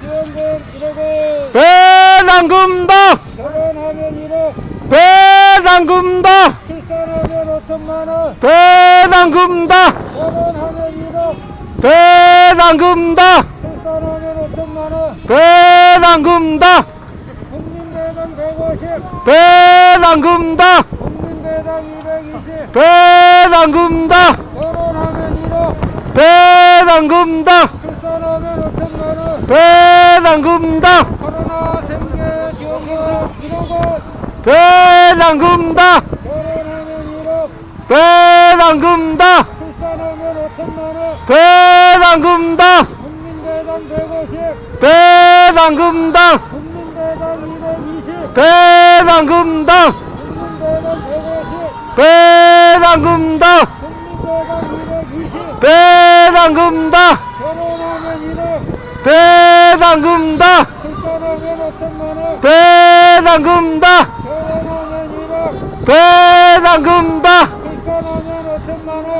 지원금 1억원 배당금다! 결혼하면 1억 배당금다! 출산하면 5천만원. 배당금다! 결혼하면 1억 배당금다! 출산하면 5천만원. 배당금다! 국민대당 150 배당금다! 국민대당 220 배당금다 결혼하면 1억 배당금다 출산하면 5천만원 배당금다 코로나 생계 지원금 1억원 배당금다 결혼하면 1억 배당금다 출산하면 5천만원 배당금다 국민대당 150 배당금다 국민대당 220 배당금다 국민대당 150 배당금다 국민대당 220 배당금다 결혼하면 1억 배당금다! 출산하면 5천만원 배당금다! 결혼하면 1억 배당금